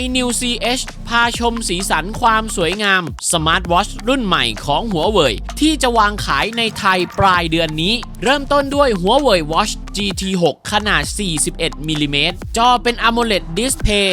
iNew CH พาชมสีสันความสวยงาม สมาร์ทวอชรุ่นใหม่ของหัวเว่ยที่จะวางขายในไทยปลายเดือนนี้ เริ่มต้นด้วยหัวเว่ย Watch GT6 ขนาด 41มิลลิเมตรจอเป็น AMOLED Display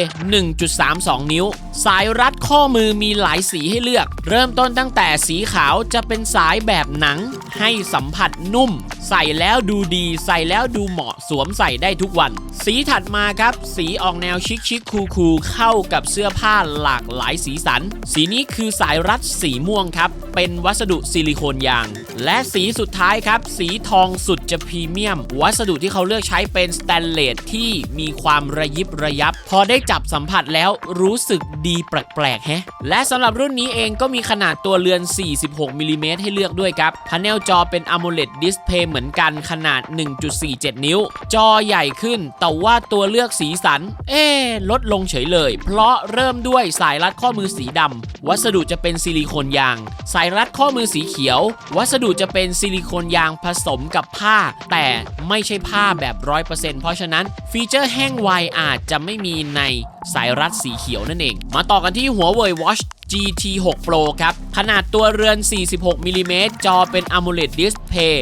1.32 นิ้ว สายรัดข้อมือมีหลายสีให้เลือก เริ่มต้นตั้งแต่สีขาวจะเป็นสายแบบหนัง ให้สัมผัสนุ่ม ใส่แล้วดูดี ใส่แล้วดูเหมาะสวมใส่ได้ทุกวัน สีถัดมาครับ สีออกแนวชิคชิคคูคูลๆเข้ากับเสื้อผ้าหลากหลายสีสัน สีนี้คือสายรัดสีม่วงครับ เป็นวัสดุซิลิโคนยาง และสีสุดท้ายครับ สีทองสุดจะพรีเมียม วัสดุที่เขาเลือกใช้เป็นสแตนเลสที่มีความระยิบระยับ พอได้จับสัมผัสแล้วรู้สึกดีแปลกๆแฮะ และสำหรับรุ่นนี้เองก็มีขนาดตัวเรือน 46มิลลิเมตรให้เลือกด้วยครับพาเนลจอเป็น AMOLED Display เหมือนกันขนาด 1.47 นิ้ว จอใหญ่ขึ้น แต่ว่าตัวเลือกสีสัน เอ๊ลดลงเฉยเลย เพราะเริ่มด้วยสายรัดข้อมือสีดำวัสดุจะเป็นซิลิโคนยาง สายรัดข้อมือสีเขียว วัสดุจะเป็นซิลิโคนยางผสมกับผ้า แต่ไม่ใช่ผ้าแบบ 100%เพราะฉะนั้นฟีเจอร์แห้งไวอาจจะไม่มีในสายรัดสีเขียวนั่นเอง มาต่อกันที่หัวเว่ย Watch GT6 Pro ครับ ขนาดตัวเรือน 46มิลลิเมตรจอเป็น AMOLED Display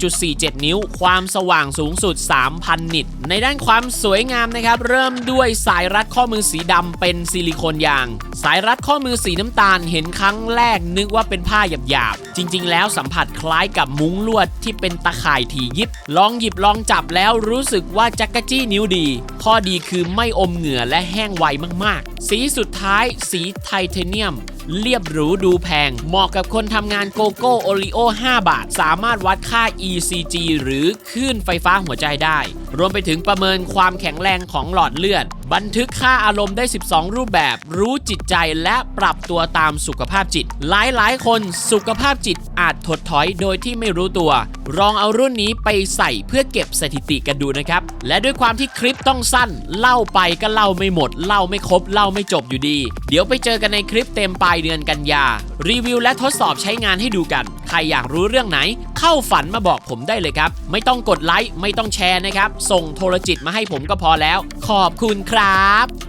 1.47 นิ้ว ความสว่างสูงสุด 3,000 นิต ในด้านความสวยงามนะครับ เริ่มด้วยสายรัดข้อมือสีดำเป็นซิลิโคนยาง สายรัดข้อมือสีน้ำตาลเห็นครั้งแรกนึกว่าเป็นผ้าหยาบๆ จริง ๆ แล้วสัมผัสคล้ายกับมุ้งลวดที่เป็นตะข่ายถี่ยิบ ลองหยิบลองจับแล้วรู้สึกว่าจักกะจี้นิ้วดี ข้อดีคือไม่อมเหงื่อและแห้งไวมากๆสีสุดท้ายสีไทเทเนียม เรียบหรูดูแพง เหมาะกับคนทำงานโกโก้โอริโอ 5 บาท สามารถวัดค่า ECG หรือคลื่นไฟฟ้าหัวใจได้ รวมไปถึงประเมินความแข็งแรงของหลอดเลือดบันทึกค่าอารมณ์ได้ 12 รูปแบบ รู้จิตใจและปรับตัวตามสุขภาพจิต หลายๆ คนสุขภาพจิตอาจถดถอยโดยที่ไม่รู้ตัว ลองเอารุ่นนี้ไปใส่เพื่อเก็บสถิติกันดูนะครับ และด้วยความที่คลิปต้องสั้น เล่าไปก็เล่าไม่หมด เล่าไม่ครบ เล่าไม่จบอยู่ดี เดี๋ยวไปเจอกันในคลิปเต็มปลายเดือนกันยา รีวิวและทดสอบใช้งานให้ดูกันใครอยากรู้เรื่องไหน เข้าฝันมาบอกผมได้เลยครับ ไม่ต้องกดไลค์ไม่ต้องแชร์นะครับ ส่งโทรจิตมาให้ผมก็พอแล้ว ขอบคุณครับ